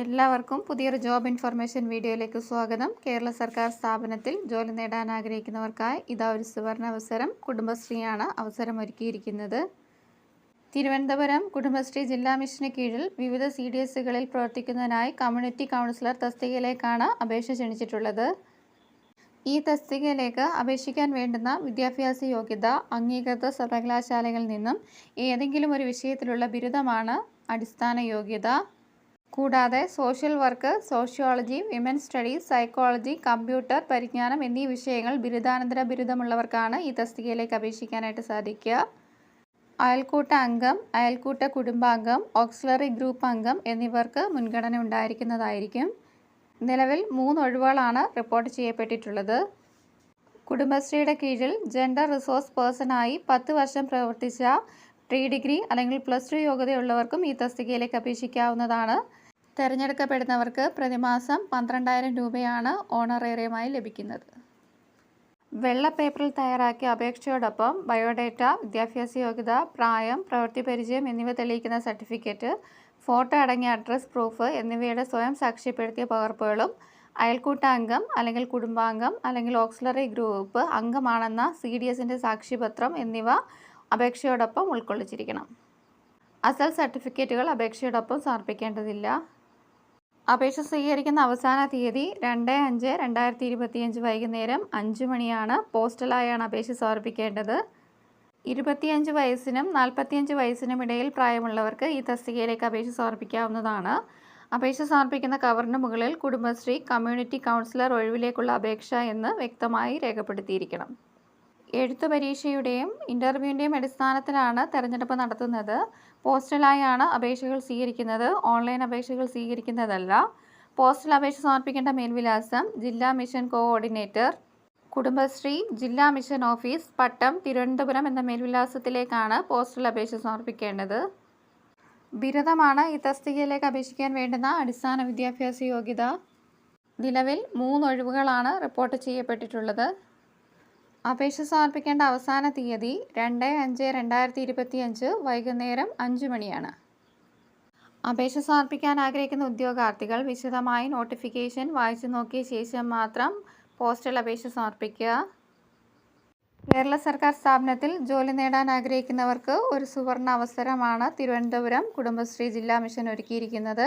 എല്ലാവർക്കും പുതിയൊരു job information വീഡിയോയിലേക്ക് സ്വാഗതം. കേരള സർക്കാർ സ്ഥാപനത്തിൽ ജോലി നേടാൻ ആഗ്രഹിക്കുന്നവർക്കായി ഇതാ ഒരു സുവർണ അവസരം കുടുംബശ്രീയാണ് അവസരം ഒരുക്കിയിരിക്കുന്നത് തിരുവനന്തപുരം കുടുംബശ്രീ ജില്ലാ മിഷന് കീഴിൽ വിവിധ സി ഡി എസുകളിൽ പ്രവർത്തിക്കുന്നതിനായി കമ്മ്യൂണിറ്റി കൗൺസിലർ തസ്തികയിലേക്കാണ് അപേക്ഷ ക്ഷണിച്ചിട്ടുള്ളത്. ഈ തസ്തികയിലേക്ക് അപേക്ഷിക്കാൻ വേണ്ടുന്ന വിദ്യാഭ്യാസ യോഗ്യത അംഗീകൃത സർവകലാശാലകളിൽ നിന്നും ഏതെങ്കിലും ഒരു വിഷയത്തിലുള്ള ബിരുദമാണ് അടിസ്ഥാന യോഗ്യത. കൂടാതെ social work sociology women studies psychology computer പരിജ്ഞാനം എന്നീ വിഷയങ്ങൾ ബിരുദാനന്തര ബിരുദമുള്ളവർക്കാണ് ഈ തസ്തികയിലേക്ക് അപേക്ഷിക്കാനായിട്ട് സാധിക്കുക. അയൽക്കൂട്ട അംഗം അയൽക്കൂട്ട കുടുംബാംഗം ഓക്സിലറി ഗ്രൂപ്പ് അംഗം എന്നിവർക്ക് മുൻഗണന ഉണ്ടായിരിക്കുന്നതായിരിക്കും. നിലവിൽ മൂന്ന് ഒഴിവുകളാണ് റിപ്പോർട്ട് ചെയ്യപ്പെട്ടിട്ടുള്ളത്. കുടുംബശ്രീയുടെ കീഴിൽ ജെൻഡർ റിസോഴ്സ് പേഴ്സണായി പത്ത് വർഷം പ്രവർത്തിച്ച പ്രീ ഡിഗ്രി അല്ലെങ്കിൽ പ്ലസ് ടു യോഗ്യതയുള്ളവർക്കും ഈ തസ്തികയിലേക്ക് അപേക്ഷിക്കാവുന്നതാണ്. തിരഞ്ഞെടുക്കപ്പെടുന്നവർക്ക് പ്രതിമാസം പന്ത്രണ്ടായിരം രൂപയാണ് ഓണറേറിയമായി ലഭിക്കുന്നത്. വെള്ള പേപ്പറിൽ തയ്യാറാക്കിയ അപേക്ഷയോടൊപ്പം ബയോഡേറ്റ വിദ്യാഭ്യാസ യോഗ്യത പ്രായം പ്രവൃത്തി പരിചയം എന്നിവ തെളിയിക്കുന്ന സർട്ടിഫിക്കറ്റ് ഫോട്ടോ അടങ്ങിയ അഡ്രസ് പ്രൂഫ് എന്നിവയുടെ സ്വയം സാക്ഷ്യപ്പെടുത്തിയ പകർപ്പുകളും അയൽക്കൂട്ടാംഗം അല്ലെങ്കിൽ കുടുംബാംഗം അല്ലെങ്കിൽ ഓക്സിലറി ഗ്രൂപ്പ് അംഗമാണെന്ന സി ഡി എസിന്റെ സാക്ഷ്യപത്രം എന്നിവ അപേക്ഷയോടൊപ്പം ഉൾക്കൊള്ളിച്ചിരിക്കണം. അസൽ സർട്ടിഫിക്കറ്റുകൾ അപേക്ഷയോടൊപ്പം സമർപ്പിക്കേണ്ടതില്ല. അപേക്ഷ സ്വീകരിക്കുന്ന അവസാന തീയതി രണ്ട് അഞ്ച് രണ്ടായിരത്തി ഇരുപത്തിയഞ്ച് വൈകുന്നേരം അഞ്ച് മണിയാണ്. പോസ്റ്റലായാണ് അപേക്ഷ സമർപ്പിക്കേണ്ടത്. ഇരുപത്തിയഞ്ച് വയസ്സിനും നാൽപ്പത്തിയഞ്ച് വയസ്സിനും ഇടയിൽ പ്രായമുള്ളവർക്ക് ഈ തസ്തികയിലേക്ക് അപേക്ഷ സമർപ്പിക്കാവുന്നതാണ്. അപേക്ഷ സമർപ്പിക്കുന്ന കവറിന് മുകളിൽ കുടുംബശ്രീ കമ്മ്യൂണിറ്റി കൗൺസിലർ ഒഴിവിലേക്കുള്ള അപേക്ഷ എന്ന് വ്യക്തമായി രേഖപ്പെടുത്തിയിരിക്കണം. എഴുത്തു പരീക്ഷയുടെയും ഇന്റർവ്യൂവിന്റെയും അടിസ്ഥാനത്തിലാണ് തെരഞ്ഞെടുപ്പ് നടത്തുന്നത്. പോസ്റ്റലായാണ് അപേക്ഷകൾ സ്വീകരിക്കുന്നത്. ഓൺലൈൻ അപേക്ഷകൾ സ്വീകരിക്കുന്നതല്ല. പോസ്റ്റൽ അപേക്ഷ സമർപ്പിക്കേണ്ട മേൽവിലാസം ജില്ലാ മിഷൻ കോഓർഡിനേറ്റർ കുടുംബശ്രീ ജില്ലാ മിഷൻ ഓഫീസ് പട്ടം തിരുവനന്തപുരം എന്ന മേൽവിലാസത്തിലേക്കാണ് പോസ്റ്റൽ അപേക്ഷ സമർപ്പിക്കേണ്ടത്. ബിരുദമാണ് ഈ തസ്തികയിലേക്ക് അപേക്ഷിക്കാൻ വേണ്ടുന്ന അടിസ്ഥാന വിദ്യാഭ്യാസ യോഗ്യത. നിലവിൽ മൂന്ന് ഒഴിവുകളാണ് റിപ്പോർട്ട് ചെയ്യപ്പെട്ടിട്ടുള്ളത്. അപേക്ഷ സമർപ്പിക്കേണ്ട അവസാന തീയതി രണ്ട് അഞ്ച് രണ്ടായിരത്തി ഇരുപത്തി അഞ്ച് വൈകുന്നേരം അഞ്ച് മണിയാണ്. അപേക്ഷ സമർപ്പിക്കാൻ ആഗ്രഹിക്കുന്ന ഉദ്യോഗാർത്ഥികൾ വിശദമായി നോട്ടിഫിക്കേഷൻ വായിച്ചു നോക്കിയ ശേഷം മാത്രം പോസ്റ്റൽ അപേക്ഷ സമർപ്പിക്കുക. കേരള സർക്കാർ സ്ഥാപനത്തിൽ ജോലി നേടാൻ ആഗ്രഹിക്കുന്നവർക്ക് ഒരു സുവർണ അവസരമാണ് തിരുവനന്തപുരം കുടുംബശ്രീ ജില്ലാ മിഷൻ ഒരുക്കിയിരിക്കുന്നത്.